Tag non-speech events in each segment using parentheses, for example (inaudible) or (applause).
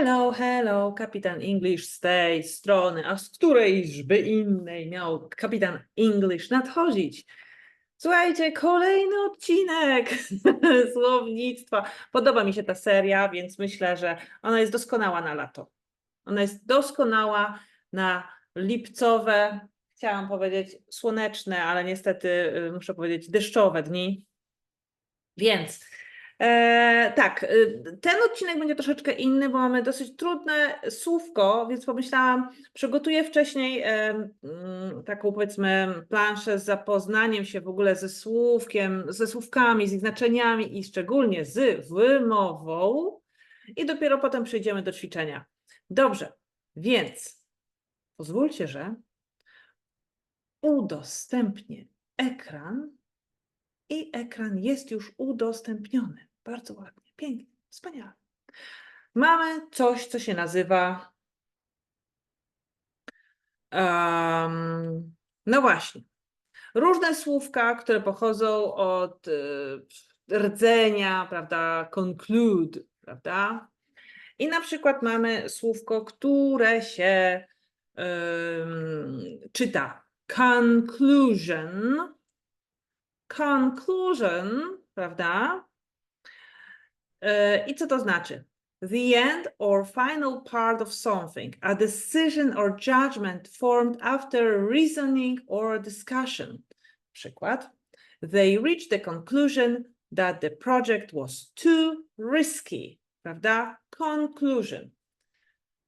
Hello, hello, kapitan English z tej strony, a z którejżby innej miał kapitan English nadchodzić? Słuchajcie, kolejny odcinek (laughs) słownictwa. Podoba mi się ta seria, więc myślę, że ona jest doskonała na lato. Ona jest doskonała na lipcowe, chciałam powiedzieć słoneczne, ale niestety y, muszę powiedzieć deszczowe dni. Więc e, tak, y, ten odcinek będzie troszeczkę inny, bo mamy dosyć trudne słówko, więc pomyślałam, przygotuję wcześniej e, mm, taką powiedzmy planszę z zapoznaniem się w ogóle ze słówkiem, ze słówkami, z ich znaczeniami i szczególnie z wymową i dopiero potem przejdziemy do ćwiczenia. Dobrze, więc pozwólcie, że udostępnię ekran i ekran jest już udostępniony. Bardzo ładnie, pięknie, wspaniale. Mamy coś, co się nazywa. em, no właśnie. Różne słówka, które pochodzą od y, rdzenia, prawda, conclude, prawda? I na przykład mamy słówko, które się em, czyta conclusion conclusion, prawda? E, I co to znaczy? The end or final part of something, a decision or judgment formed after reasoning or discussion. Przykład. They reached the conclusion that the project was too risky, prawda? Conclusion.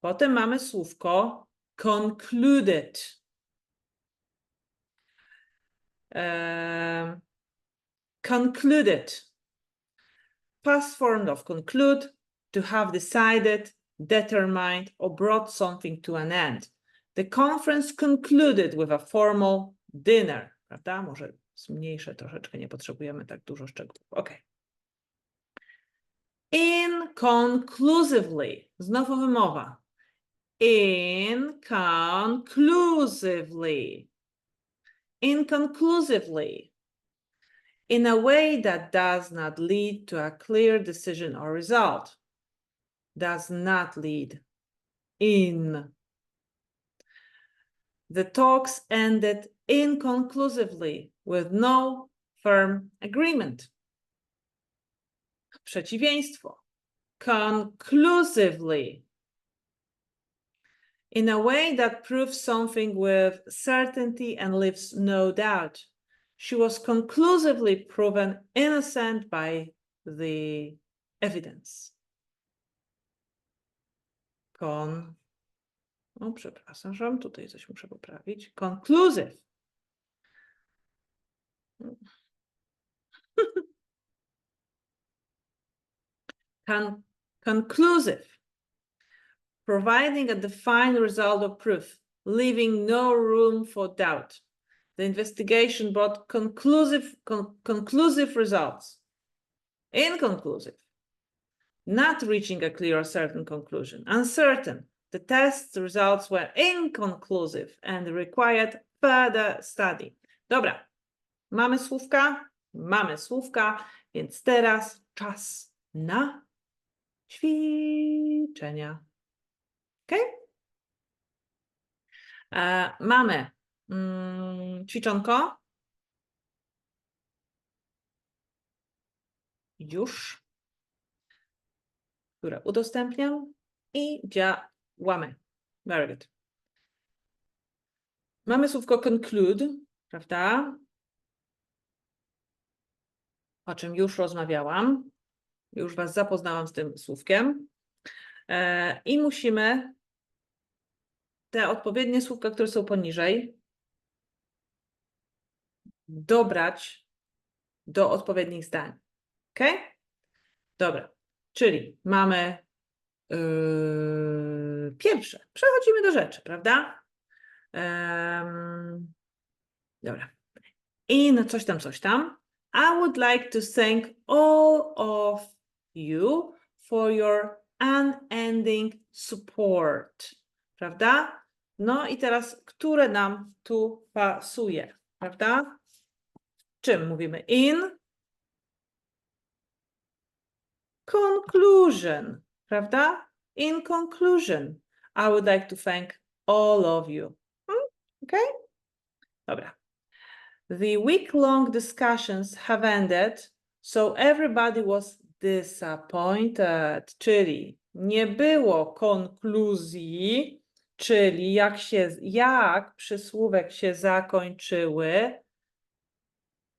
Potem mamy słówko concluded. Em, concluded. Past form of conclude, to have decided, determined, or brought something to an end. The conference concluded with a formal dinner. Prawda? Może zmniejszę troszeczkę, nie potrzebujemy tak dużo szczegółów. Ok. Inconclusively. Znowu wymowa. Inconclusively. Inconclusively in a way that does not lead to a clear decision or result. Does not lead in. The talks ended inconclusively with no firm agreement. Przeciwieństwo. Conclusively. In a way that proves something with certainty and leaves no doubt she was conclusively proven innocent by the evidence. Kon. O, przepraszam, że tutaj coś muszę poprawić. Conclusive. (laughs) Con- conclusive. Providing a defined result of proof, leaving no room for doubt. The investigation brought conclusive, con- conclusive results. Inconclusive. Not reaching a clear or certain conclusion. Uncertain. The test results were inconclusive and required further study. Dobra. Mamy słówka? Mamy słówka, więc teraz czas na ćwiczenia. Ok? Mamy Mm, ćwiczonko. Już. Które udostępniam i działamy. Very good. Mamy słówko conclude, prawda? O czym już rozmawiałam. Już Was zapoznałam z tym słówkiem. E, I musimy te odpowiednie słówka, które są poniżej, dobrać do odpowiednich zdań. Ok? Dobra. Czyli mamy yy, pierwsze. Przechodzimy do rzeczy, prawda? Um, dobra. In coś tam, coś tam. I would like to thank all of you for your unending support. Prawda? No i teraz, które nam tu pasuje? Prawda? Czym mówimy? In conclusion, prawda? In conclusion, I would like to thank all of you. Hmm? Okay? Dobra. The week-long discussions have ended, so everybody was disappointed, czyli nie było konkluzji, czyli jak się, jak przysłówek się zakończyły,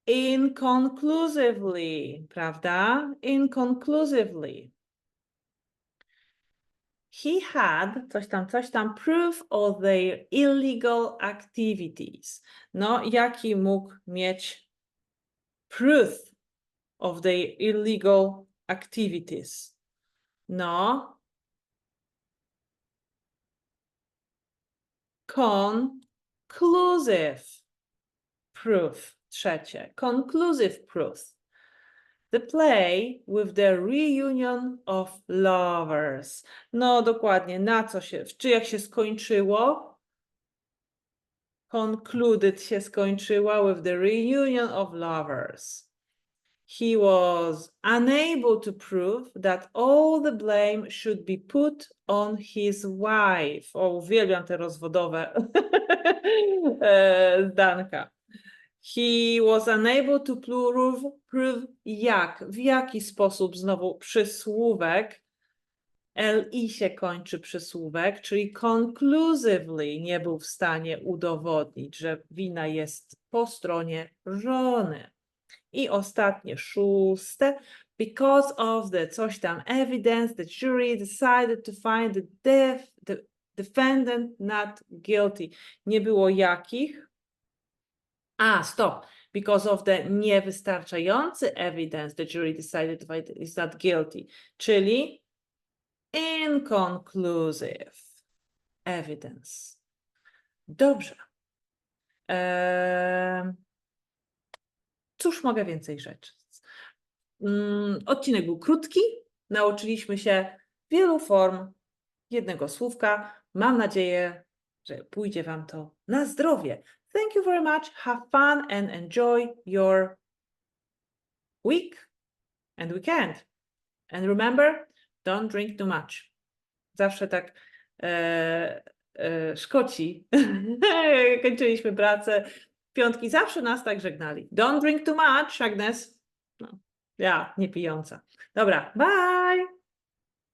inconclusively, prawda? Inconclusively. He had coś tam, coś tam, proof of their illegal activities. No, jaki mógł mieć proof of their illegal activities? No, conclusive proof. Trzecie, conclusive proof. The play with the reunion of lovers. No dokładnie, na co się, czy jak się skończyło? Concluded się skończyła with the reunion of lovers. He was unable to prove that all the blame should be put on his wife. O, uwielbiam te rozwodowe (laughs) e, zdanka. He was unable to prove, prove jak, w jaki sposób znowu przysłówek, li się kończy przysłówek, czyli conclusively nie był w stanie udowodnić, że wina jest po stronie żony. I ostatnie, szóste, because of the coś tam evidence, the jury decided to find the, def, the defendant not guilty. Nie było jakich? A, stop. Because of the niewystarczający evidence, the jury decided is not guilty. Czyli inconclusive evidence. Dobrze. Em, Cóż mogę więcej rzeczy? Mm, Odcinek był krótki. Nauczyliśmy się wielu form jednego słówka. Mam nadzieję, że pójdzie Wam to na zdrowie. Thank you very much. Have fun and enjoy your week and weekend. And remember, don't drink too much. Zawsze tak e, e, Szkoci (laughs) kończyliśmy pracę. Piątki zawsze nas tak żegnali. Don't drink too much, Agnes. No, ja, nie pijąca. Dobra, bye!